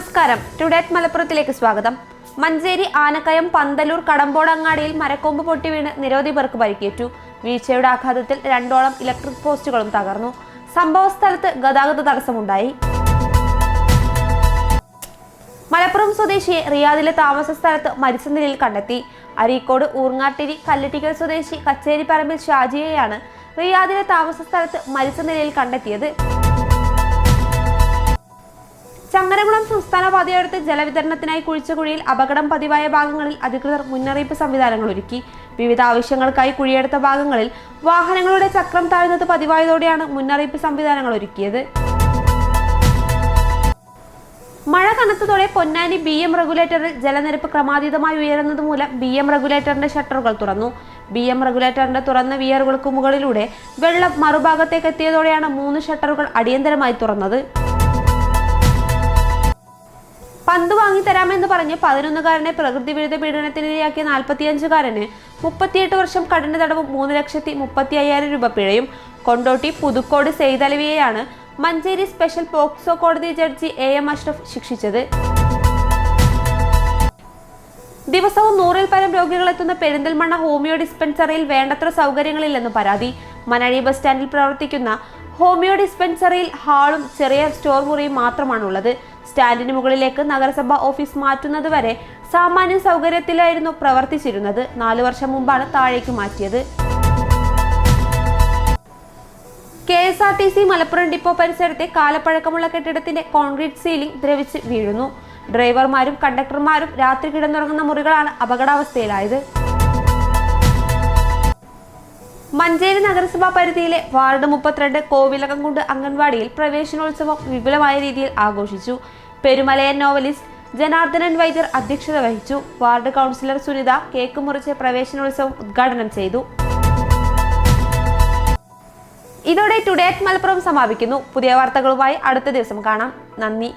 നമസ്കാരം. ടുഡേറ്റ് മലപ്പുറത്തിലേക്ക് സ്വാഗതം. മഞ്ചേരി ആനക്കയം പന്തലൂർ കടമ്പോടങ്ങാടിയിൽ മരക്കൊമ്പ് പൊട്ടി വീണ് നിരവധി പേർക്ക് പരിക്കേറ്റു. വീഴ്ചയുടെ ആഘാതത്തിൽ രണ്ടോളം ഇലക്ട്രിക് പോസ്റ്റുകളും തകർന്നു. സംഭവ സ്ഥലത്ത് ഗതാഗത തടസ്സമുണ്ടായി. മലപ്പുറം സ്വദേശിയെ റിയാദിലെ താമസ സ്ഥലത്ത് മരിച്ച നിലയിൽ കണ്ടെത്തി. അരീക്കോട് ഊർങ്ങാട്ടിരി കല്ലട്ടിക്കൽ സ്വദേശി കച്ചേരിപ്പറമ്പിൽ ഷാജിയെയാണ് റിയാദിലെ താമസ സ്ഥലത്ത് മരിച്ച നിലയിൽ കണ്ടെത്തിയത്. ചങ്ങരകുളം സംസ്ഥാന പാതയോരത്ത് ജലവിതരണത്തിനായി കുഴിച്ച കുഴിയിൽ അപകടം പതിവായ ഭാഗങ്ങളിൽ അധികൃതർ മുന്നറിയിപ്പ് സംവിധാനങ്ങൾ ഒരുക്കി. വിവിധ ആവശ്യങ്ങൾക്കായി കുഴിയെടുത്ത ഭാഗങ്ങളിൽ വാഹനങ്ങളുടെ ചക്രം താഴ്ന്നത് പതിവായതോടെയാണ് മുന്നറിയിപ്പ് സംവിധാനങ്ങൾ ഒരുക്കിയത്. മഴ കനത്തതോടെ പൊന്നാനി ബി എം റെഗുലേറ്ററിൽ ജലനിരപ്പ് ക്രമാതീതമായി ഉയരുന്നത് മൂലം ബി എം റെഗുലേറ്ററിന്റെ ഷട്ടറുകൾ തുറന്നു. ബി എം റെഗുലേറ്ററിന്റെ തുറന്ന വിയറുകൾക്ക് മുകളിലൂടെ വെള്ളം മറുഭാഗത്തേക്ക് എത്തിയതോടെയാണ് മൂന്ന് ഷട്ടറുകൾ അടിയന്തരമായി തുറന്നത്. പന്ത് വാങ്ങിത്തരാമെന്ന് പറഞ്ഞ് പതിനൊന്നുകാരനെ പ്രകൃതി വിരുദ്ധ പീഡനത്തിനിരയാക്കിയ നാൽപ്പത്തിയഞ്ചുകാരന് മുപ്പത്തിയെട്ട് വർഷം കഠിന തടവും മൂന്ന് ലക്ഷത്തി മുപ്പത്തി അയ്യായിരം രൂപ പിഴയും. കൊണ്ടോട്ടി പുതുക്കോട് സെയ്തലവിയെയാണ് മഞ്ചേരി സ്പെഷ്യൽ പോക്സോ കോടതി ജഡ്ജി എ എം അഷ്റഫ് ശിക്ഷിച്ചത്. ദിവസവും നൂറിൽ പരം രോഗികളെത്തുന്ന പെരിന്തൽമണ്ണ ഹോമിയോ ഡിസ്പെൻസറിയിൽ വേണ്ടത്ര സൗകര്യങ്ങളില്ലെന്ന് പരാതി. മനഴി ബസ് സ്റ്റാൻഡിൽ പ്രവർത്തിക്കുന്ന ഹോമിയോ ഡിസ്പെൻസറിയിൽ ഹാളും ചെറിയ സ്റ്റോർ മുറിയും മാത്രമാണുള്ളത്. സ്റ്റാൻഡിന് മുകളിലേക്ക് നഗരസഭ ഓഫീസ് മാറ്റുന്നത് വരെ സാമാന്യ സൗകര്യത്തിലായിരുന്നു പ്രവർത്തിച്ചിരുന്നത്. നാലു വർഷം മുമ്പാണ് താഴേക്ക് മാറ്റിയത്. K S R T C Malappuram depot പരിസരത്തെ കാലപ്പഴക്കമുള്ള കെട്ടിടത്തിന്റെ കോൺക്രീറ്റ് സീലിംഗ് ദ്രവിച്ച് വീഴുന്നു. ഡ്രൈവർമാരും കണ്ടക്ടർമാരും രാത്രി കിടന്നുറങ്ങുന്ന മുറികളാണ് അപകടാവസ്ഥയിലായത്. മഞ്ചേരി നഗരസഭാ പരിധിയിലെ വാർഡ് മുപ്പത്തിരണ്ട് കോവിലകംകുണ്ട് അംഗൻവാടിയിൽ പ്രവേശനോത്സവം വിപുലമായ രീതിയിൽ ആഘോഷിച്ചു. പെരുമലയൻ നോവലിസ്റ്റ് ജനാർദ്ദനൻ വൈദ്യർ അധ്യക്ഷത വഹിച്ചു. വാർഡ് കൗൺസിലർ സുനിത കേക്ക് മുറിച്ച് പ്രവേശനോത്സവം ഉദ്ഘാടനം ചെയ്തു. ഇതോടെ ടുഡേറ്റ് മലപ്പുറം സമാപിക്കുന്നു. പുതിയ വാർത്തകളുമായി അടുത്ത ദിവസം കാണാം. നന്ദി.